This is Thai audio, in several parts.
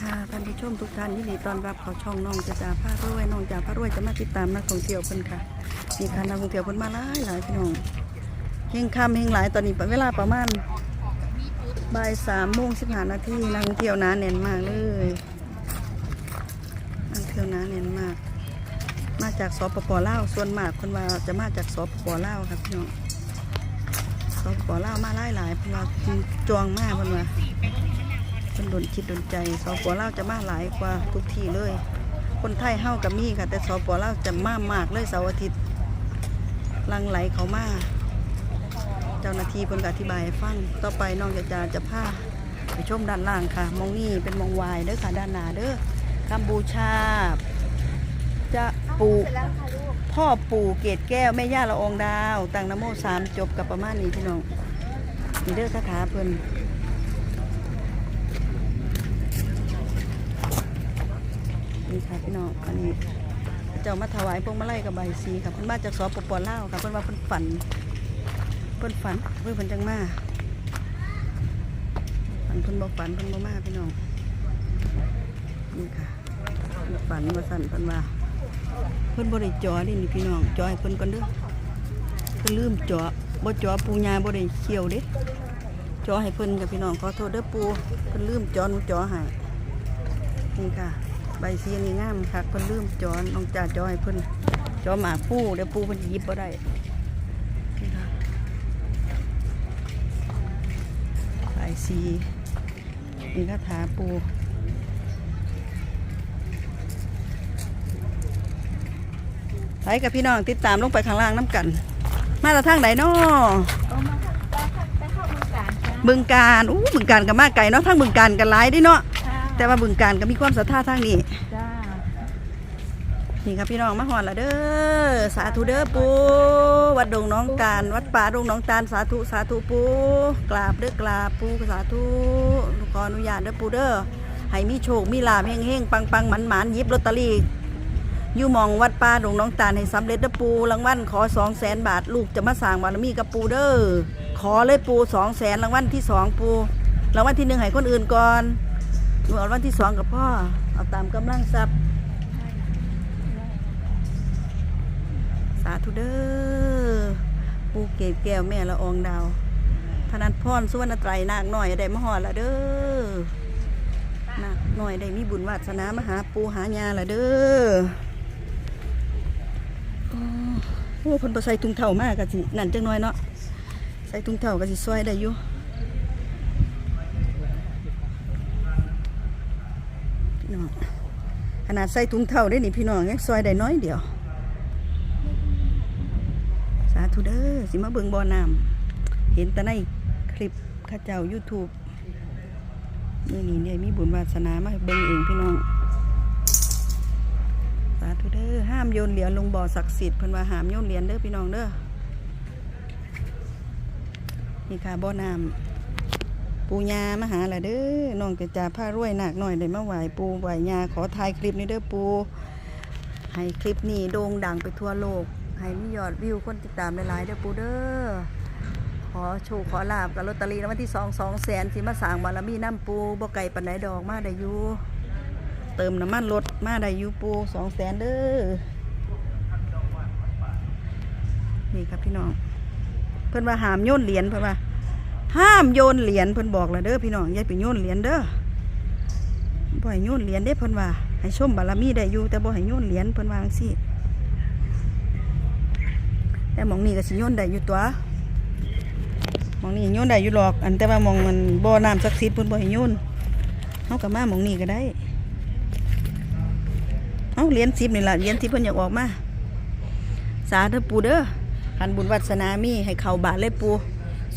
ค่ะท่านผู้ชมทุกท่านยินดีต้อนรับเข้าช่องน้องจะจ่าผ้ารวยน้องจ่าผ้ารวยจะมาติดตามนักท่องเที่ยวเพิ่นค่ะมีค่ะนักท่องเที่ยวเพิ่นมาหลายหลายพี่น้องเฮงคำเฮงหลายตอนนี้เวลาประมาณบ่ายสามโมงสิบห้านาทีนักท่องเที่ยวหนาแน่นมากเลยนักท่องเที่ยวหนาแน่นมาก มาจากสปปลาวส่วนมากคนว่าจะมาจากสปปลาวครับพี่น้องสปปลาวมาหลายหลายเพิ่นว่าจองมากเพิ่นว่า เป็นดนคิดดนใจสปลาจะมาหลายกว่าทุกที่เลย คนไทยเฮากับมีค่ะ แต่สปลาจะมากมากเลยเสาร์อาทิตย์ลังไหลเขามาเจ้าหน้าที่เพิ่นก็อธิบายฟังต่อไปน้องจะจะจะพาไปชมด้านล่างค่ะ มองนี่เป็นมองวายเด้อค่ะด้านหน้าเด้อกัมพูชา จะปูพ่อปู่เกตแก้วแม่ย่าละองดาว ตังนโมสามจบกับประมาณนี้พี่น้องนี่เด้อคาถาเพิ่น นี่ค่ะพี่น้องอันนี้เจ้ามาถวายพวงมาลัยกับใบสีค่ะเพิ่นมาจากสปปลาวค่ะเพิ่นว่าเพิ่นฝันเพิ่นฝันเพิ่นเพิ่นจังมาฝันเพิ่นบอกฝันเพิ่นบ่มาพี่น้องนี่ค่ะฝันว่าสั่นเพิ่นว่าเพิ่นบ่ได้จอนี่นี่พี่น้องจอให้เพิ่นก่อนเด้อเพิ่นลืมจอบ่จอปูยาบ่ได้เขี่ยวเด้จอให้เพิ่นกับพี่น้องขอโทษเด้อปูเพิ่นลืมจอหนูจอให้นี่ค่ะ บเสียนี่งามค่ะเพิ่นลืมจอน้องจ่าจอให้เพิ่นจอหมากปูเดี๋ยวปูเพิ่นหยิบบ่ได้นี่ค่ะใบสีนี่คาถาปูไปกับพี่น้องติดตามลงไปข้างล่างน้ำกัน มาจากทางไหนนาะเอามาค่ะไปเข้าไปเข้าบึงการจ้าบึงการอู้บึงการกับมาไก่เนาะทางบึงการกันหลายเดิเนาะค่ะ แต่ว่าบึงการก็มีความศรัทธาทางนี้จ้านี่ครับพี่น้องมาหอดละเด้อสาธุเด้อปูวัดดงน้องตาลวัดป่าดงน้องตาลสาธุสาธุปูกราบเด้อกราบปูสาธุขออนุญาตเด้อปูเด้อให้มีโชคมีลาภเฮงเฮงปังปังหมันหมันหยิบลอตเตอรี่อยู่หมองวัดป่าดงน้องตาลให้สำเร็จเด้อปูรางวัลขอสองแสนบาทลูกจะมาสร้างบารมีกับปูเด้อขอเลยปูสองแสนรางวัลที่สองปูรางวัลที่หนึ่งให้คนอื่นก่อน หนูเอาวัลที่สองกับพ่อ เอาตามกำลังทรัพย์สาธุเด้อปูเกศแก้วแม่ละอองดาวธนัดพรสุวรรณไตรนาคหน่อยได้มาหอดละเด้อนาคหน่อยได้มีบุญวาสนามหาปูหายาละเด้อโอ้เพิ่นใส่ถุงเท้ามากกะสินั่นจังน้อยเนาะใส่ถุงเท้ากะสิซอยได้อยู่พี่น้องข นาดใส่ถุงเท้าได้นี่พี่น้องยังซอยได้น้อยเดียว สาธุเด้อสิมาเบิงบ่อน้ำเห็นแต่ในคลิปข้าเจ้า YouTube นี่นี่เนี่ยมีบุญวาสนามาให้เบิงเองพี่น้อง สาธุเด้อห้ามโยนเหรียญลงบ่อศักดิ์สิทธิ์เพิ่นว่าห้ามโยนเหรียญเด้อพี่น้องเด้อนี่ค่ะบ่อน้ำ ปูญามาหาละเด้อน้องจะจ่าผ้ารวยหนักหน่อยได้มาไหวปูไหวยาขอถ่ายคลิปนี้เด้อปู ให้คลิปนี้โด่งดังไปทั่วโลก ให้มียอดวิวคนติดตามหลายๆเด้อปูเด้อขอโชคขอลาบกับลอตเตอรี่รางวัลที่สองสองแสนสิมาสางบารมีน้ำปูบ่ไก่ปันไดดอกมาได้อยู่เติมน้ำมันรถมาได้อยู่ปูสองแสนเด้อนี่ครับพี่น้อง เพิ่อนว่าหามโยนเหรียญเพิ่อนว่า ห้ามโยนเหรียญเพิ่นบอกแล้วเด้อพี่น้องอย่าไปโยนเหรียญเด้อบ่ให้โยนเหรียญเด้เพิ่นว่า ให้ชมบารมีได้อยู่แต่บ่ให้โยนเหรียญเพิ่นว่าจังซี่แต่มองนี่ก็สิโยนได้อยู่ตัวมองนี่โยนได้อยู่หรอก อันแต่ว่ามองมันบ่อน้ำศักดิ์สิทธิ์เพิ่นบ่ให้โยนเฮาก็มามองนี่ก็ได้เอ้าเหรียญ10นี่ล่ะเหรียญที่เพิ่นอยากออกมาสาธุปูเด้อคันบุญวัสนามีให้เข้าบาทเลยปู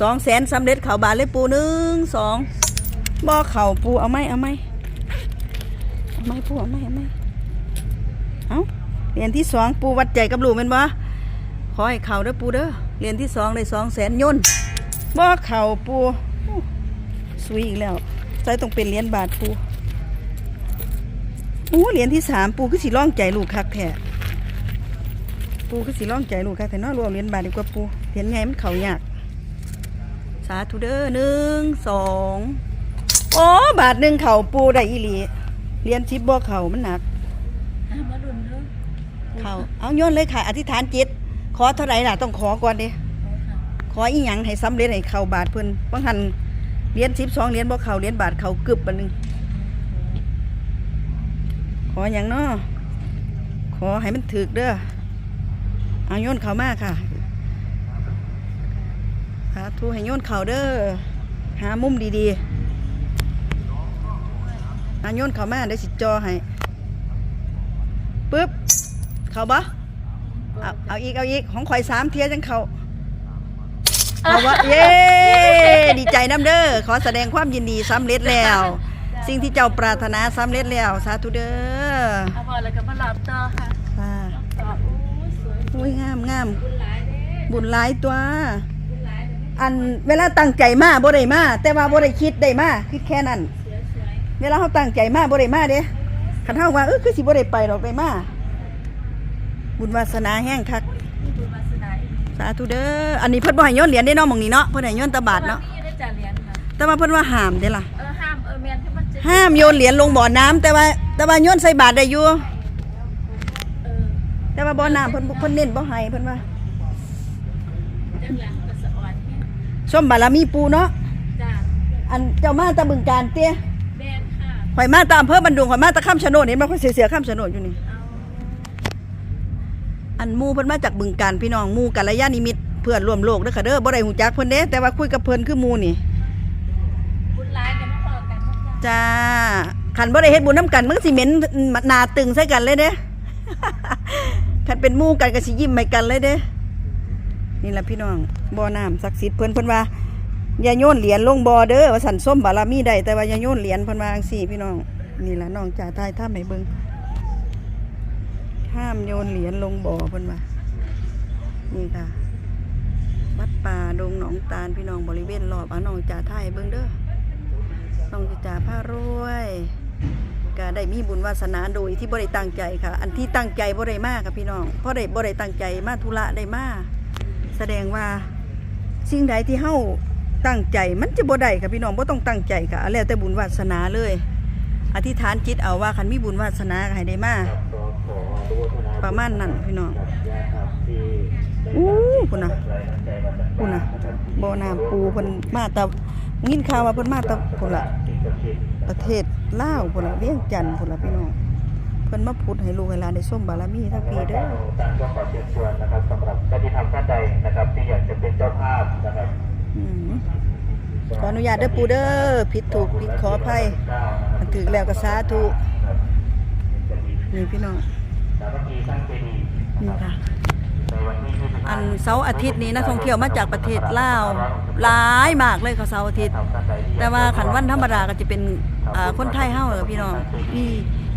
สองแสนสำเร็จเข้าบาทเลยปูหนึ่งสองบ่เข้าปูเอาไหมเอาไหมเอาไหมปูเอาไหมเอาไหมเอ้าเหรียญที่สองปูวัดใจกับลูกแม่นบ่ขอให้เข่าเด้อปูเด้อเรียนที่สองได้สองแสนยนบ่เข่าปูสวยอีกแล้วใส่ต้องเป็นเหรียญบาทปูอู้เหรียญที่สามปูคือสิร่องใจลูกคักแท้ปูคือสิร่องใจลูกคักแต่น้อรวมเหรียญบาทดีกว่าปูเหรียญไงมันเข่ายาก สาธุเด้อหนึ่งสองโอ้บาทหนึ่งเขาปูได้อีหลีเรียนชิปบ่เขามันหนักอะมาดุนเด้อเขาเอาโยนเลยค่ะ อธิษฐานจิต ขอเท่าไหร่ล่ะต้องขอก่อนเด้ขออีหยังให้สำเร็จให้เข้าบาทเพิ่นบางหันเรียนชิปสองเรียนบ่เขาเรียนบาทเขากึบบันหนึงขออย่างเนาะขอให้มันถึกเด้อเอาโยนเขามาค่ะสาธุให้โยนเขาเด้อหามุมดีๆเอาโยนเขามาได้สิจอให้ปึ๊บ เขาบ่เอาเอาอีก เอาอีก ของข่อยสามเทียจังเขาเอาวะเย้ ดีใจน้ำเด้อ ขอแสดงความยินดีสำเร็จแล้ว สิ่งที่เจ้าปรารถนาสำเร็จแล้ว สาธุเด้อเอาพอแล้วก็มาหลับต่อค่ะค่ะต่อโอ้ยสวยอุ้ยงามงามบุญหลายเด้บุญหลายตัวบุญหลายเด้ อันเวลาตั้งใจมาบ่ได้มาแต่ว่าบ่ได้คิดได้มาคิดแค่นั้นสวยสวยเวลาเขาตั้งใจมาบ่ได้มาเด้คันเฮาว่าเออคือสิบ่ได้ไปดอกได้มาบุญวาสนาแห้งคักนี่บุญวาสนาอีกสาธุเด้ออันนี้เพิ่นบ่ให้โยนเหรียญได้เนาะหม่องนี้เนาะเพิ่นให้โยนแตะบาทเนาะมีได้จ่าเหรียญค่ะแต่ว่าเพิ่นว่าห้ามเด้ล่ะเออห้ามเออเมียนที่มันจะห้ามโยนเหรียญลงบ่อน้ำแต่ว่าแต่ว่าโยนใส่บาทได้อยู่เออแต่ว่าบ่อน้ำเพิ่นเพิ่นเน้นบ่ให้เพิ่นว่าจังหลังก็ สะอ่อนเนี่ยส้มบารมีปูเนาะจ้าอันเจ้ามาแตะบึงการเตี้ยแม่นค่ะข่อยมาตามอำเภอบันดุงข่อยมาแตะข้ามชะโนดเห็นบ่ข่อยเสียเสียข้ามชะโนดอยู่นี่ เอาอันหมู่เพิ่นมาจากบึงการพี่น้องหมู่กัลยาณิมิตรเพื่อนร่วมโลกเด้อค่ะเด้อบ่ได้ฮู้จักเพิ่นเด้แต่ว่าคุยกับเพิ่นคือหมู่นี่ บุญหลายกันมาพอกันนะจ้าจ้าคันบ่ได้เฮ็ดบุญนํกันมึงสิเหม็นหน้าตึงใส่กันเลยเด้คันเป็นหมู่กันก็สิยิ้มให้กันเลยเด้ นี่ละพี่น้องบ่อน้ำศักดิ์สิทธิ์เพิ่นเพิ่นว่าอย่าโยนเหรียญลงบ่อเด้อว่าสันส้มบารามีได้แต่ว่าอย่าโยนเหรียญเพิ่นว่าจังซี่พี่น้อง นี่ละน้องจ่าทายถ้าให้เบิ่งห้ามโยนเหรียญลงบ่อเพิ่นว่านี่ค่ะวัดป่าดงหนองตาลพี่น้องบริเวณรอบเอาน้องจ่าทายเบิ่งเด้อน้องจ่าผ้ารวยก็ได้มีบุญวาสนาโดยที่บ่ได้ตั้งใจค่ะ อันที่ตั้งใจบ่ได้มากค่ะพี่น้องเพราะได้บ่ได้ตั้งใจมาธุระได้มา แสดงว่าสิ่งใดที่เฮาตั้งใจมันจะบ่ได้ค่ะพี่น้องบ่ต้องตั้งใจค่ะแล้วแต่บุญวาสนาเลย อธิษฐานจิตเอาว่าคันมีบุญวาสนาให้ได้มาประมาณนั้นพี่น้องอู้พุ่นน่ะพุ่นน่ะบ่อน้ำปูเพิ่นมาแตะยินข่าวว่าเพิ่นมาแตะพุ่นละประเทศลาวพุ่นละเวียงจันทน์พุ่นละพี่น้อง เพิ่นมาพุดให้ลูกให้หลานได้ส้มบารมีทั้งปีเด้อต่างก็ขอเชิญชวนนะครับสำหรับญาติธรรมท่านใดนะครับ ที่อยากจะเป็นเจ้าภาพนะครับอืมขออนุญาตเด้อปูเด้อผิดถูกผิดขออภัยอันถือแล้วก็สาธุนี่พี่น้องสามัคคีสร้างเจดีย์นี่ค่ะในวันที่25อันเสาร์อาทิตย์นี้นักท่องเที่ยวมาจากประเทศลาวหลายมากเลยค่ะเสาร์อาทิตย์ท่านใดที่แต่ว่าขันวันธรรมดาก็จะเป็นอ่าคนไทยเฮาเออพี่น้องมี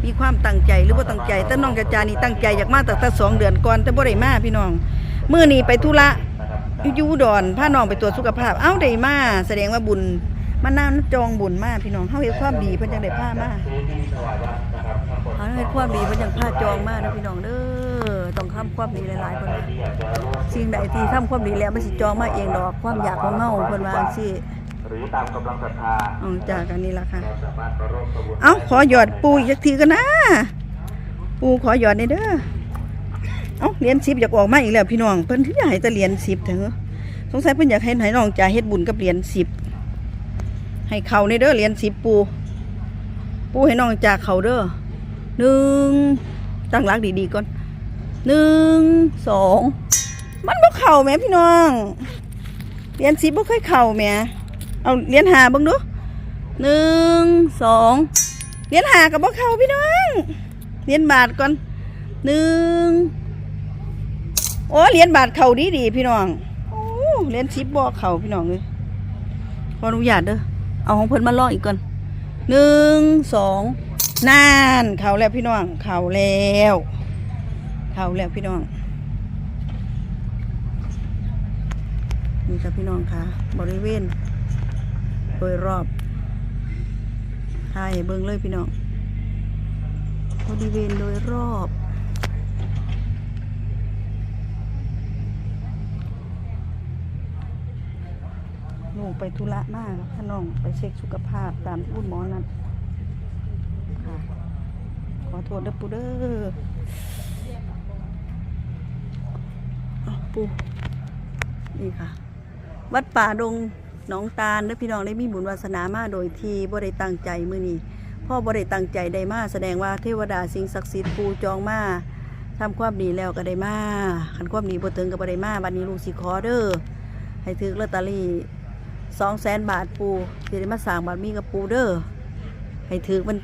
มีความตั้งใจหรือบ่าตั้งใจแต่น้องจาจานี่ตั้งใจอยากมาตั้งแต่สองเดือนก่อนแต่บ่ได้มาพี่น้องมื้อนี้ไปธุระอยู่ดอนพาน้องไปตรวจสุขภาพ เอ้าได้มาแสดงว่าบุญมาน้ำจองบุญมากพี่น้องเฮาเฮ็ดความดีเพิ่นจังได้พามาพื้ามดเฮาเฮ็ดความดีเพิ่นจังพาจองมากนะพี่น้องเด้อต้องทำความดีหลายๆเพิ่นว่าสิ่งใดที่ทำความดีแล้วมันสิจองมาเองดอกความอยากของเฮาเพิ่นว่าจังซี่ หรือตามกำลังศรัทธาเอ๋อจากอันนี้ล่ะค่ะ เราสามารถมาร่วมขบวนเอ้า ขอหยอดปูอีกสักทีกันนะ ปูขอหยอดในอยเด้อ เอ้าเหรียญสิบอยากออกมาอีกแล้วพี่น้อง เพิ่นที่อยากให้แต่เหรียญสิบเถอะสงสัยเพิ่นอยากให้ให้น้องจ่าเฮ็ดบุญกับเหรียญสิบ ให้เขาในเด้อเหรียญสิบปู ปูให้น้องจ่าเขาเด้อหนึ่งตั้งหลักดีๆก่อนหนึ่งสองมันบ่เข่าแหม่พี่น้อง เหรียญสิบบ่เคยเข่าแหม่ เอาเหรียญหาบิ่งดูหนึ่งสองเหรียญหากับบ่เข่าพี่น้องเหรียญบาทก่อนหนึ่งโอ้เหรียญบาทเข่าดีดีพี่น้องโอ้เหรียญสิบบ่เข่าพี่น้องเลยขออนุญาตเด้อเอาของเพิ่นมาลออีกก่อนหนึ่งสองนานเข่าแล้วพี่น้องเข่าแล้วเข่าแล้วพี่น้องนี่ครับพี่น้องค่ะบริเวณ โดยรอบถ่ายให้เบิ้งเลยพี่น้องบริเวณโดยรอบนลูกไปธุระมากถ้าน้องไปเช็คสุขภาพตามที่คุณหมอนัดค่ะ ขอโทษเด้อปูเด้ออ้าวปูนี่ค่ะ วัดป่าดง น้องตาลเด้อพี่น้องได้มีบุญวาสนามาโดยที่บ่ได้ตั้งใจมือนี้พ่อบ่ได้ตั้งใจได้มาแสดงว่าเทวดาสิ่งศักดิ์สิทธิ์ปูจองมาทำความดีแล้วก็ได้มาคันความดีบ่ถึงก็บ่ได้มาบัดนี้ลูกสิขอเด้อให้ถึกลอตเตอรี่200,000บาทปูสิได้มาสร้างบารมีกับปูเด้อให้ถึกมัน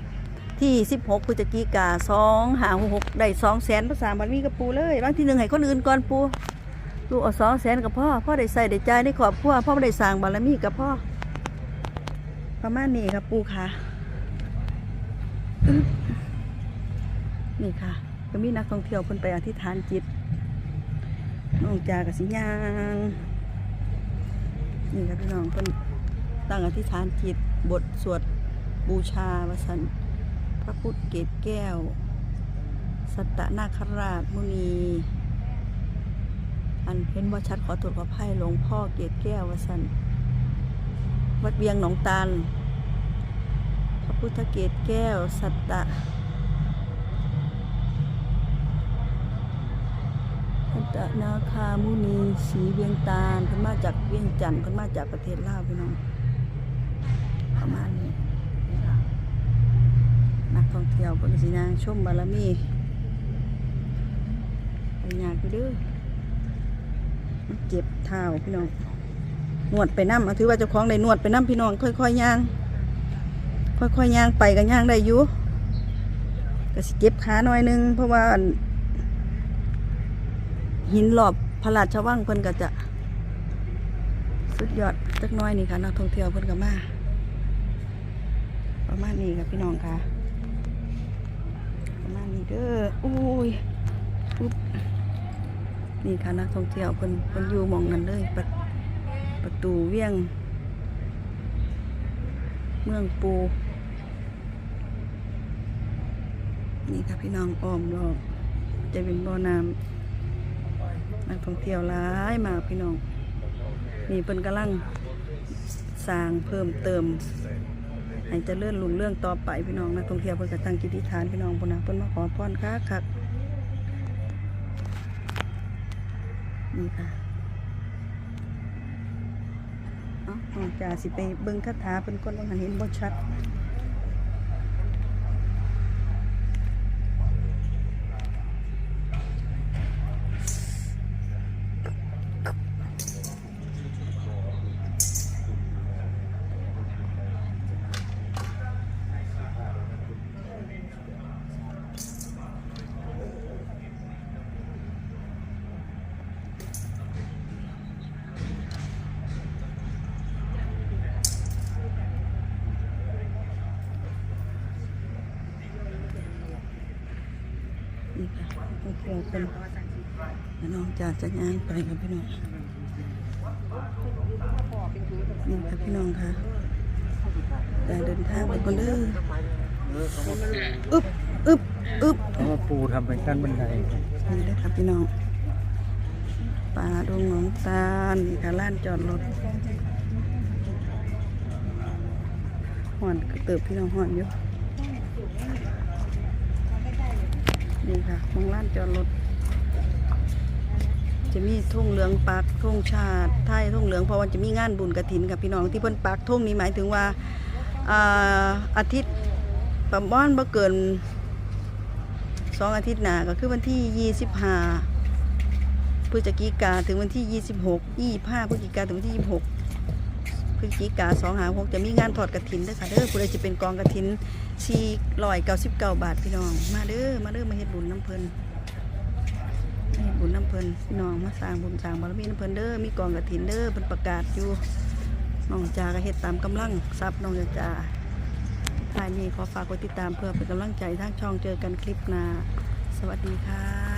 ที่ 16พฤศจิกา2 5 6ได้200,000ภาษาบารมีกับปูเลยรางที่หนึ่งให้คนอื่นก่อนปู ลูกเอาสองแสนกับพ่อ พ่อได้ใส่ได้ใจายในครอบครัวพ่อไม่ได้สร้างบารมีกับพ่อ ประมาณนี้ครับปูค่ะ นี่ค่ะ ก็มีนักท่องเที่ยวเพิ่นไปอธิษฐานจิตน้องจากับสิยาง นี่ครับพี่น้องเพิ่นตั้งอธิษฐานจิตบทสวดบูชาวสันพระพุทธเกศแก้ว สัตตนาคราชมุนี อันเห็นว่าชัดขอตรวจขอไพ่หลวงพ่อเกศแก้ววสันวัดเวียงหนองตาลพระพุทธเกศแก้ว สัตตะสัตตะนาคามุนีสีเวียงตาลเพิ่นมาจากเวียงจันทน์เพิ่นมาจากประเทศลาวพี่น้องประมาณนี้นักท่องเที่ยวเพิ่นก็สินางชมบารมีไปยากอยู่เด้อมัน เจ็บเท้าพี่น้องนวดไปน้ำเอาถือว่าเจ้าของได้นวดไปน้ำพี่น้องค่อยๆย่าง ค่อยๆย่างไปกันย่างได้อยู่ก็สิเจ็บขาหน่อยนึง เพราะว่าหินหลอบพระราชวังเพิ่นก็จะ สุดยอดจักน้อยนี่ค่ะนักท่องเที่ยวเพิ่นก็มาประมาณนี้ค่ะพี่น้องค่ะ ประมาณนี้เด้ออุ้ยอุ๊บ นี่ค่ะนักท่องเที่ยวเพิ่นเพิ่นอยู่มองนั้นเลยประประตูเวียง เมืองปู นี่ค่ะพี่น้องอ้อมรอบจะเป็นบ่อน้ำนักท่องเที่ยวหลายมาพี่น้องนี่เพิ่นกำลังสร้างเพิ่มเติมให้เจริญรุ่งเรื่องต่อไปพี่น้องนักท่องเที่ยวเพิ่นก็ตั้งจิติฐานพี่น้องพุ่นนะเพิ่นมาขอพรคักคักๆ นี่ค่ะเอ้าน้อจ่าสิไปเบิ้งคาถาเป็นก่อนว่าหันเห็นบ่ชัด นี่ค่ะโอเคเป็นแล้วน้องจ่าจะย่างไปครับพี่น้องนี่ค่ะพี่น้องค่ะจ่าเดินทางไปก่อนเด้ออึบอึบอึบเพราะว่าปูทำเป็นขั้นบันไดนี่เลยครับพี่น้องป่าดงหนองตาลนี่ค่ะล้านจอดรถห่อนเติบพี่น้องห่อนอยู่ นี่ค่ะมองล้านจอดรถ จะมีทุ่งเหลืองปักทุ่งชาติไทยทุ่งเหลืองเพราะว่าจะมีงานบุญกระถินกับพี่น้องที่เพิ่นปักทุ่งนี้หมายถึงว่าอาอาทิตย์ประมาณบ่เกินสองอาทิตย์หน้าก็คือวันที่ยี่สิบห้าพฤศจิกาถึงวันที่ยี่สิบหกยี่ห้าพฤศจิกาถึงวันที่ยี่สิบหก ฤศจิกาสองหาหกจะมีงานถอดกระถินด้อค่ะเด้อผู้ใดจะเป็นกองกระถินสี่ร้อยเก้าสิบเก้าบาทพี่น้อง มาเด้อมาเด้อมาเฮ็ดบุญน้ำเพลินให้บุญน้ำเพลินพี่น้องมาสร้างบุญสร้างบารมีน้ำเพลินเด้อมีกองกระถินเด้อเป็นประกาศอยู่น้องจาก็เฮ็ดตามกำลังทรัพย์น้องจ่าท้ายนี้ขอฝากกดติดตามเพื่อเป็นกำลังใจทางช่องเจอกันคลิปหน้าสวัสดีค่ะ